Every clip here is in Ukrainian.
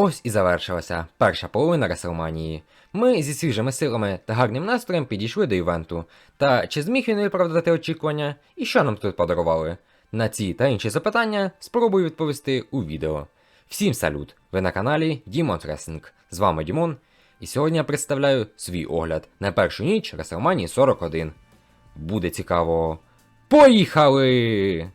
Ось і завершилася перша половина Реселманії. Ми зі свіжими силами та гарним настроєм підійшли до івенту. Та чи зміг він виправдати очікування? І що нам тут подарували? На ці та інші запитання спробую відповісти у відео. Всім салют! Ви на каналі Demon Wrestling. З вами Дімон, і сьогодні я представляю свій огляд на першу ніч Реселманії 41. Буде цікаво. Поїхали!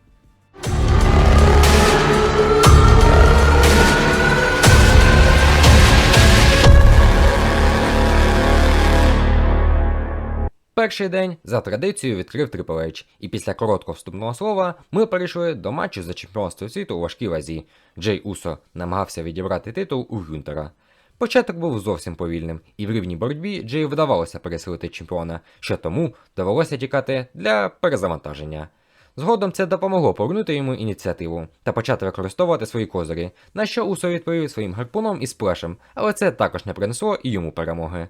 Перший день за традицією відкрив Triple і після короткого вступного слова ми перейшли до матчу за чемпіонство світу у важкій вазі. Джей Усо намагався відібрати титул у Гюнтера. Початок був зовсім повільним, і в рівній боротьбі Джею вдавалося пересилити чемпіона, що тому довелося тікати для перезавантаження. Згодом це допомогло повернути йому ініціативу та почати використовувати свої козирі, на що Усо відповів своїм гарпуном і сплешем, але це також не принесло і йому перемоги.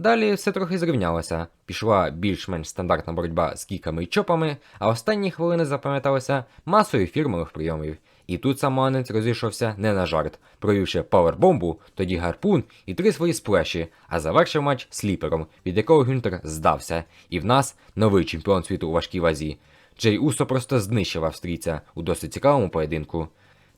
Далі все трохи зрівнялося, пішла більш-менш стандартна боротьба з кіками і чопами, а останні хвилини запам'яталися масою фірмових прийомів. І тут самоанець розійшовся не на жарт, провівши павербомбу, тоді гарпун і три свої сплеші, а завершив матч сліпером, від якого Гюнтер здався. І в нас новий чемпіон світу у важкій вазі. Джей Усо просто знищив австрійця у досить цікавому поєдинку.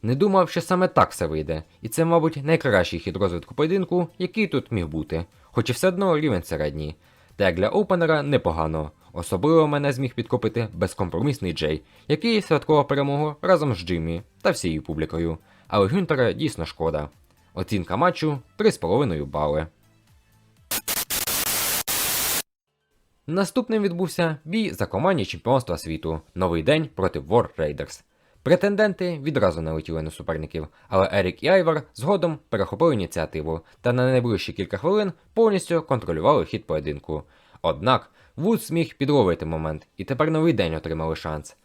Не думав, що саме так все вийде, і це, мабуть, найкращий хід розвитку поєдинку, який тут міг бути, хоч і все одно рівень середній. Та як для опенера непогано. Особливо мене зміг підкопити безкомпромісний Джей, який святкував перемогу разом з Джиммі та всією публікою. Але Гюнтера дійсно шкода. Оцінка матчу 3,5 бали. Наступним відбувся бій за командні чемпіонства світу. Новий день проти War Raiders. Претенденти відразу налетіли на суперників, але Ерік і Айвар згодом перехопили ініціативу та на найближчі кілька хвилин повністю контролювали хід поєдинку. Однак Вудс зміг підловити момент, і тепер новий день отримали шанс.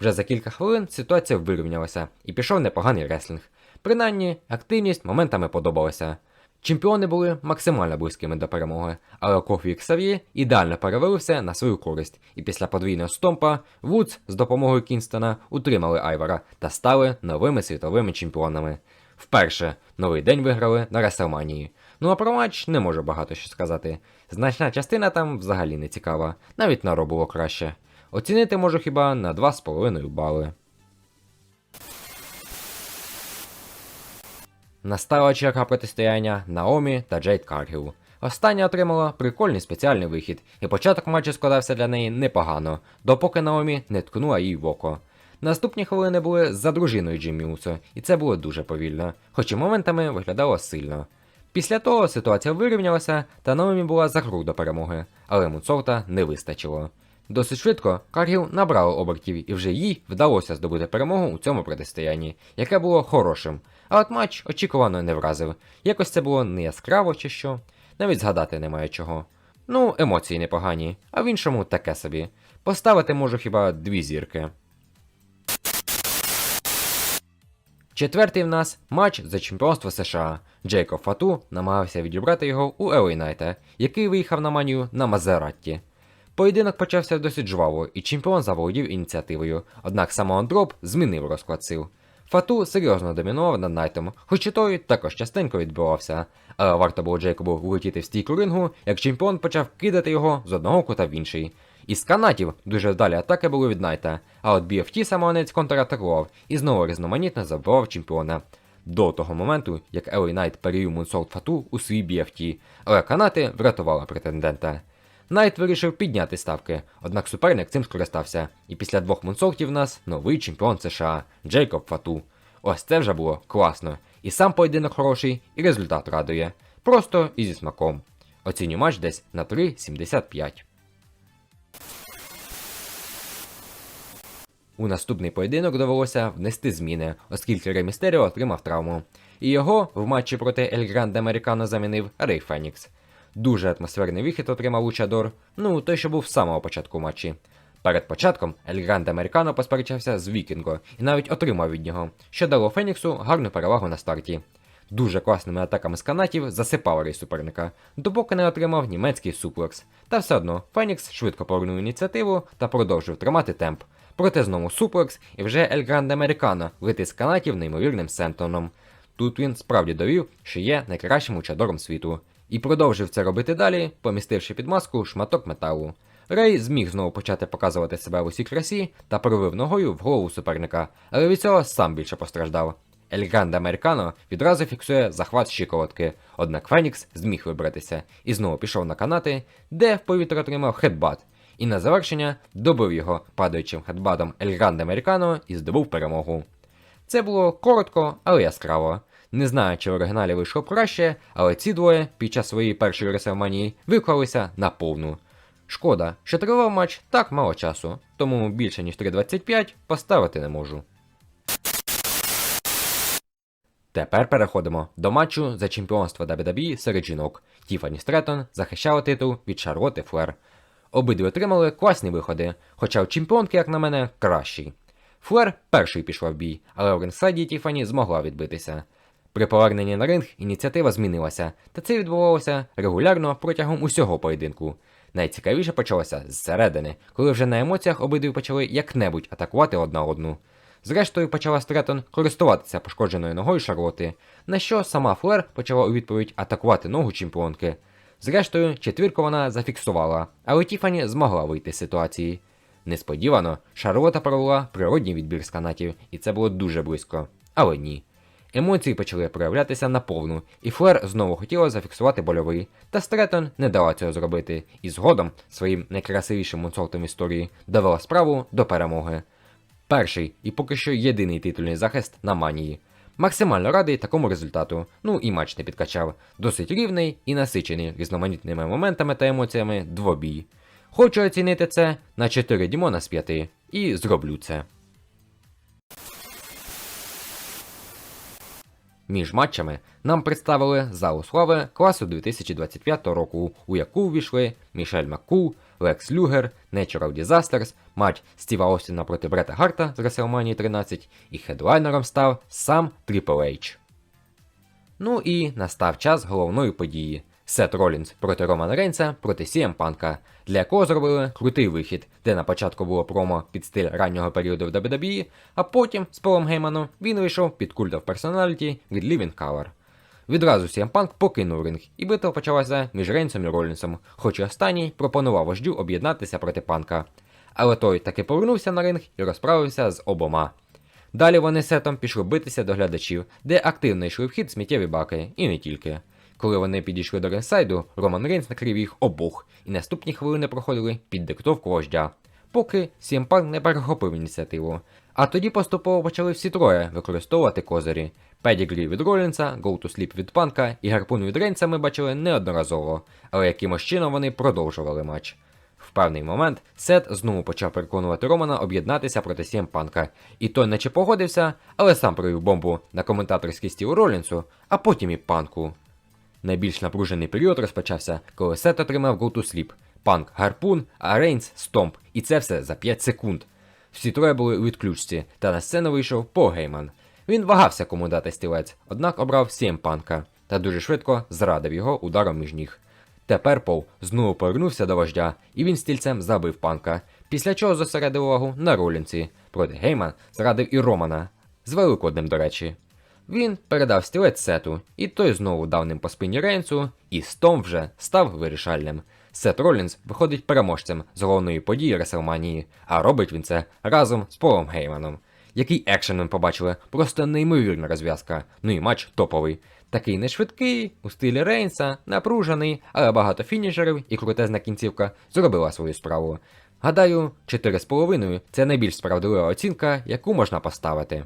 Вже за кілька хвилин ситуація вирівнялася і пішов непоганий реслінг. Принаймні, активність моментами подобалася. Чемпіони були максимально близькими до перемоги, але Кофі Ксав'є ідеально перевелився на свою користь, і після подвійного стомпа Вудс з допомогою Кінстона утримали Айвара та стали новими світовими чемпіонами. Вперше новий день виграли на Реселманії. Ну а про матч не можу багато що сказати. Значна частина там взагалі не цікава, навіть на було краще. Оцінити можу хіба на 2,5 бали. Настала черга протистояння Наомі та Джейд Каргіл. Остання отримала прикольний спеціальний вихід, і початок матчу складався для неї непогано, допоки Наомі не ткнула їй в око. Наступні хвилини були за дружиною Джиммі Усо, і це було дуже повільно, хоч і моментами виглядало сильно. Після того ситуація вирівнялася, та Наомі була за круг до перемоги, але Муцорта не вистачило. Досить швидко Каргіл набрала обертів і вже їй вдалося здобути перемогу у цьому протистоянні, яке було хорошим. А от матч очікувано не вразив. Якось це було не яскраво чи що, навіть згадати немає чого. Ну, емоції непогані, а в іншому таке собі. Поставити можу хіба дві зірки. Четвертий в нас матч за чемпіонство США. Джейкоб Фату намагався відібрати його у Елей Найта, який виїхав на манію на Мазератті. Поєдинок почався досить жваво, і чемпіон заволодів ініціативою, однак Самоан Дроп змінив розклад сил. Фату серйозно домінував над Найтом, хоч і той також частенько відбивався. Але варто було Джейкобу влетіти в стійку рингу, як чемпіон почав кидати його з одного кута в інший. Із канатів дуже вдалі атаки були від Найта, а от BFT самоанець контратакував і знову різноманітно забивав чемпіона. До того моменту, як Елей Найт перевів Мунсолт Фату у свій BFT, але канати врятували претендента. Найт вирішив підняти ставки, однак суперник цим скористався, і після двох мунсолтів в нас новий чемпіон США Джейкоб Фату. Ось це вже було класно. І сам поєдинок хороший, і результат радує. Просто і зі смаком. Оціню матч десь на 3,75. У наступний поєдинок довелося внести зміни, оскільки Рей Містеріо отримав травму. І його в матчі проти Ель Гранде Американо замінив Рей Фенікс. Дуже атмосферний вихід отримав Лучадор, ну той, що був з самого початку матчі. Перед початком Ель Гранде Американо посперечався з Вікінго і навіть отримав від нього, що дало Феніксу гарну перевагу на старті. Дуже класними атаками з канатів засипав рей суперника, допоки не отримав німецький суплекс. Та все одно Фенікс швидко повернув ініціативу та продовжив тримати темп. Проте знову суплекс і вже Ель Гранде Американо з канатів неймовірним сентоном. Тут він справді довів, що є найкращим учадором світу, і продовжив це робити далі, помістивши під маску шматок металу. Рей зміг знову почати показувати себе в усій красі та пробив ногою в голову суперника, але від цього сам більше постраждав. Ель Гранде Американо відразу фіксує захват щиколотки, однак Фенікс зміг вибратися і знову пішов на канати, де в повітря отримав хедбат, і на завершення добив його падаючим хедбатом Гранде Американо і здобув перемогу. Це було коротко, але яскраво. Не знаю, чи в оригіналі вийшло краще, але ці двоє під час своєї першої реселманії виклалися на повну. Шкода, що тривав матч так мало часу, тому більше ніж 3.25 поставити не можу. Тепер переходимо до матчу за чемпіонство WWE серед жінок. Тіфані Стретон захищала титул від Шарлоти Флер. Обидві отримали класні виходи, хоча у чемпіонки, як на мене, кращий. Флер перший пішла в бій, але в рингсайді Тіфані змогла відбитися. При поверненні на ринг ініціатива змінилася, та це відбувалося регулярно протягом усього поєдинку. Найцікавіше почалося зсередини, коли вже на емоціях обидві почали як-небудь атакувати одна одну. Зрештою почала Стретон користуватися пошкодженою ногою Шарлоти, на що сама Флер почала у відповідь атакувати ногу чемпіонки. Зрештою, четвірку вона зафіксувала, але Тіфані змогла вийти з ситуації. Несподівано, Шарлота провела природній відбір з канатів, і це було дуже близько. Але ні. Емоції почали проявлятися наповну, і Флер знову хотіла зафіксувати больовий, та Стретон не дала цього зробити, і згодом своїм найкрасивішим мунсолтом історії довела справу до перемоги. Перший і поки що єдиний титульний захист на манії. Максимально радий такому результату, ну і матч не підкачав. Досить рівний і насичений різноманітними моментами та емоціями двобій. Хочу оцінити це на 4 Дімона з 5, і зроблю це. Між матчами нам представили залу слави класу 2025 року, у яку увійшли Мішель Маккул, Лекс Люгер, Natural Disasters, матч Стіва Остіна проти Брета Гарта з WrestleMania 13 і хедлайнером став сам Triple H. Ну і настав час головної події. Сет Ролінс проти Романа Рейнса проти CM Панка, для якого зробили крутий вихід, де на початку було промо під стиль раннього періоду в WWE, а потім з Полом Гейманом він вийшов під Cult of Personality від Living Color. Відразу CM Punk покинув ринг, і битва почалася між Рейнсом і Ролінсом, хоч і останній пропонував вождю об'єднатися проти панка. Але той таки повернувся на ринг і розправився з обома. Далі вони сетом пішли битися до глядачів, де активно йшли в хід сміттєві баки, і не тільки. Коли вони підійшли до рингсайду, Роман Рейнс накрив їх обох, і наступні хвилини проходили під диктовку вождя, поки CM не перехопив ініціативу. А тоді поступово почали всі троє використовувати козирі. Педігрі від Ролінса, to Sleep від Панка і гарпун від Рейнса ми бачили неодноразово, але якимось чином вони продовжували матч. В певний момент Сет знову почав переконувати Романа об'єднатися проти CM Панка, і той наче погодився, але сам провів бомбу на коментаторський стіл Ролінсу, а потім і панку. Найбільш напружений період розпочався, коли Сет отримав Go to Sleep, Панк гарпун, а Рейнс стомп, і це все за 5 секунд. Всі троє були у відключці, та на сцену вийшов Пол Гейман. Він вагався кому дати стілець, однак обрав CM Панка та дуже швидко зрадив його ударом між ніг. Тепер Пол знову повернувся до вождя, і він стільцем забив панка, після чого зосередив увагу на Ролінці. Проти Гейман зрадив і Романа. З великодним, до речі. Він передав стілець сету, і той знову дав ним по спині Рейнсу, і Стом вже став вирішальним. Сет Ролінс виходить переможцем з головної події Реселманії, а робить він це разом з Полом Гейманом. Який екшен ми побачили, просто неймовірна розв'язка. Ну і матч топовий. Такий не швидкий, у стилі Рейнса, напружений, але багато фінішерів і крутезна кінцівка зробила свою справу. Гадаю, 4,5 це найбільш справедлива оцінка, яку можна поставити.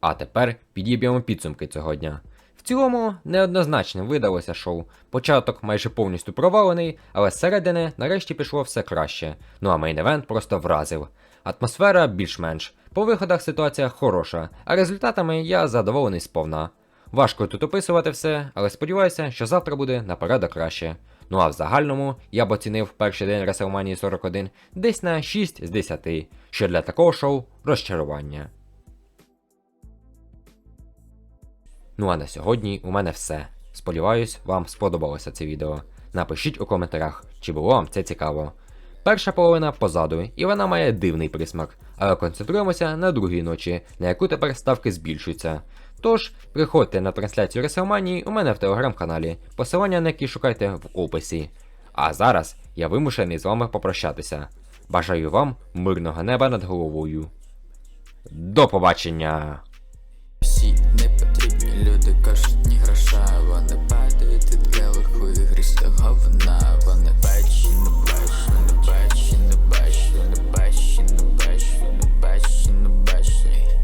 А тепер підіб'ємо підсумки цього дня. В цілому неоднозначним видалося шоу. Початок майже повністю провалений, але зсередини нарешті пішло все краще. Ну а мейн-евент просто вразив. Атмосфера більш-менш. По виходах ситуація хороша, а результатами я задоволений сповна. Важко тут описувати все, але сподіваюся, що завтра буде на порядок краще. Ну а в загальному я б оцінив перший день WrestleMania 41 десь на 6 з 10, що для такого шоу розчарування. Ну а на сьогодні у мене все. Сподіваюсь, вам сподобалося це відео. Напишіть у коментарях, чи було вам це цікаво. Перша половина позаду, і вона має дивний присмак, але концентруємося на другій ночі, на яку тепер ставки збільшуються. Тож, приходьте на трансляцію Реселманії у мене в телеграм-каналі, посилання на який шукайте в описі. А зараз я вимушений з вами попрощатися. Бажаю вам мирного неба над головою. До побачення! Всі грізь говна Вони вечні